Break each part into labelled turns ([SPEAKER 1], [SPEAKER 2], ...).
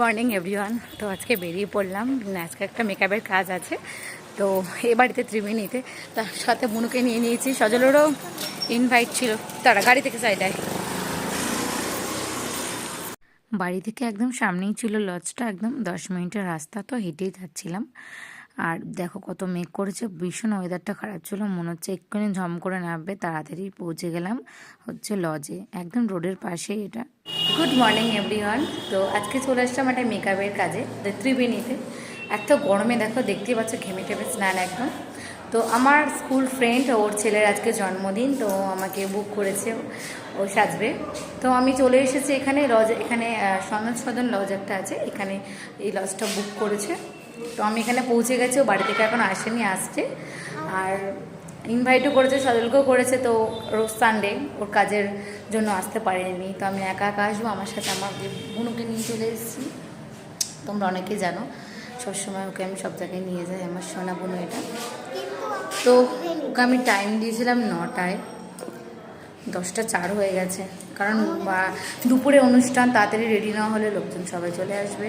[SPEAKER 1] Morning everyone তো আজকে বেরিয়ে পড়লাম। আজকে একটা মেকআপের কাজ আছে। তো এ বাড়িতে ত্রিবেণীতে। তার সাথে বুনুকে নিয়ে নিয়েছি। সজলেরও ইনভাইট ছিল। তারা গাড়ি থেকে সাইডায় বাড়ি থেকে একদম সামনেই ছিল লজটা। একদম দশ মিনিটের রাস্তা। তো হেঁটেই যাচ্ছিলাম। আর দেখো কত মেঘ করেছে। ভীষণ ওয়েদারটা খারাপ ছিল। মনে হচ্ছে এক্ষুনি ঝম করে নামবে। তাড়াতাড়ি পৌঁছে গেলাম হচ্ছে লজে। একদম রোডের পাশেই এটা। গুড মর্নিং এভরিওয়ান তো আজকে চলে আসলাম একটা মেকআপের কাজে ত্রিবেণীতে এত গরমে দেখো, দেখতেই পাচ্ছ ঘেমে টেমে স্নান একদম। তো আমার স্কুল ফ্রেন্ড ওর ছেলের আজকে জন্মদিন, তো আমাকে বুক করেছে, ও সাজবে। তো আমি চলে এসেছি এখানে লজ এখানে সনদ সদন লজ একটা আছে, এখানে এই লজটা বুক করেছে। তো আমি এখানে পৌঁছে গেছি, ও বাড়ি থেকে এখন আসেনি, আসছে। আর ইনভাইটও করেছে, সজলকেও করেছে, তো রোজ সানডে ওর কাজের জন্য আসতে পারেনি। তো আমি একা একা আসব, আমার সাথে আমার বোনকে নিয়ে চলে এসেছি, তোমরা অনেকেই জানো, সবসময় ওকে আমি সব জায়গায় নিয়ে যাই, আমার সোনা বোন এটা। তো ওকে আমি টাইম দিয়েছিলাম নটায়, দশটা চার হয়ে গেছে, কারণ দুপুরে অনুষ্ঠান তাড়াতাড়ি রেডি না হলে লোকজন সবাই চলে আসবে।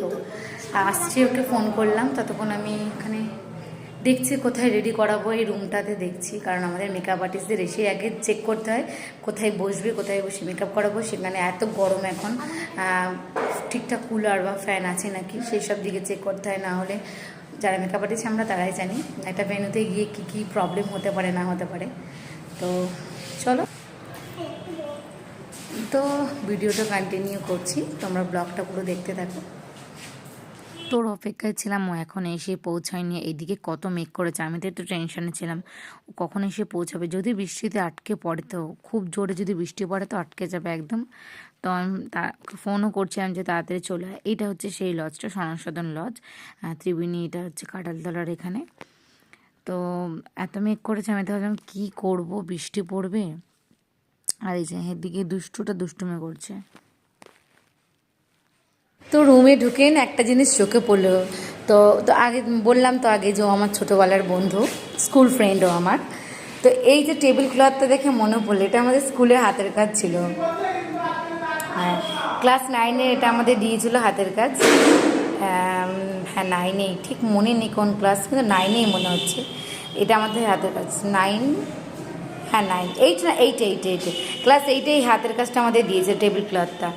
[SPEAKER 1] তো আসছি, ওকে ফোন করলাম, ততক্ষণ আমি এখানে দেখছি, কোথায় রেডি করাবো এই রুমটাতে দেখছি। কারণ আমাদের মেকআপ আর্টিস্টদের এসে আগে চেক করতে হয়, কোথায় বসবে, কোথায় বসে মেকআপ করাবো। সেখানে এত গরম এখন। ঠিকঠাক কুলার বা ফ্যান আছে নাকি? সেই সব দিকে চেক করতে হয়, না হলে যারা মেকআপ আর্টিস্ট আমরা তারাই জানি। একটা ভেনুতে গিয়ে কী কী প্রবলেম হতে পারে, না হতে পারে। তো চলো। তো ভিডিওটা কন্টিনিউ করছি। তোমরা ব্লগটা পুরো দেখতে থাকো। তোর অপেক্ষায় ছিলাম, ও এখন এসে পৌঁছায়নি। এইদিকে কত মেঘ করেছে, আমি তো একটু টেনশনে ছিলাম। ও কখন এসে পৌঁছাবে? যদি বৃষ্টিতে আটকে পড়ে তো, খুব জোরে যদি বৃষ্টি পড়ে তো আটকে যাবে একদম। তো আমি তা ফোনও করছিলাম যে তাড়াতাড়ি চলে আয়। এটা হচ্ছে সেই লজটা সনসদন লজ ত্রিবেণী, এটা হচ্ছে কাটালতলার এখানে। তো এত মেঘ করেছে, আমি তো ভাবলাম কী করব, বৃষ্টি পড়বে? আর এই যে এদিকে দুষ্টুটা দুষ্টুমে করছে। তো রুমে ঢুকেন, একটা জিনিস চোখে পড়ল। তো তো আগে বললাম তো আগে যে আমার ছোটোবেলার বন্ধু স্কুল ফ্রেন্ডও আমার। তো এই যে টেবিল ক্লথটা দেখে মনে পড়ল, এটা আমাদের স্কুলে হাতের কাজ ছিল। হ্যাঁ ক্লাস নাইনে এটা আমাদের দিয়েছিল হাতের কাজ। হ্যাঁ নাইনেই ঠিক মনে নেই কোন ক্লাস কিন্তু নাইনেই মনে হচ্ছে। এটা আমাদের হাতের কাজ। নাইন হ্যাঁ নাইন এইট না এইট এইট এইট ক্লাস এইটেই হাতের কাজটা আমাদের দিয়েছে টেবিল ক্লথটা